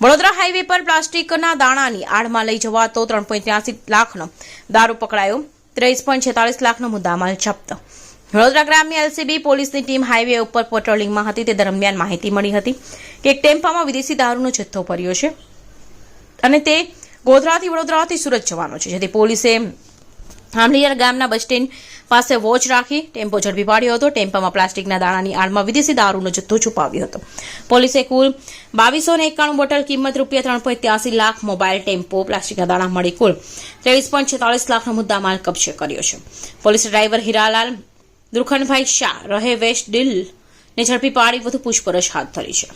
Vadodara highway પર પ્લાસ્ટિકના દાણાની આડમાં લઈ જવાતો ત્રણ પોઈન્ટ ત્યાસી લાખનો દારૂ પકડાયો. ત્રેવીસ પોઈન્ટ છેતાલીસ લાખનો મુદ્દામાલ જપ્ત. વડોદરા ગ્રામ્ય એલસીબી પોલીસની ટીમ હાઈવે ઉપર પેટ્રોલિંગમાં હતી. તે દરમિયાન માહિતી મળી હતી કે એક ટેમ્પામાં વિદેશી દારૂનો જથ્થો ભર્યો છે અને તે ગોધરાથી વડોદરાથી સુરત જવાનો છે. જેથી પોલીસે આંબલિયાર ગામના બસ સ્ટેન્ડ પાસે વોચ રાખી ટેમ્પો ઝડપી પાડ્યો હતો. ટેમ્પામાં પ્લાસ્ટિકના દાણાની આડમાં વિદેશી દારૂનો જથ્થો છુપાવ્યો હતો. પોલીસે કુલ બાવીસો ને એકાણું બોટલ કિંમત રૂપિયા ત્રણ પોઈન્ટ ત્યાસી લાખ મોબાઈલ ટેમ્પો, પ્લાસ્ટિકના દાણા મળી કુલ ત્રેવીસ પોઈન્ટ છેતાલીસ લાખનો મુદ્દામાલ કબજે કર્યો છે. પોલીસે ડ્રાઈવર હીરાલાલ, દુર્ખનભાઈ શાહ, રહે વેસ્ટ ડીલ ને ઝડપી પાડી વધુ પૂછપરછ હાથ ધરી છે.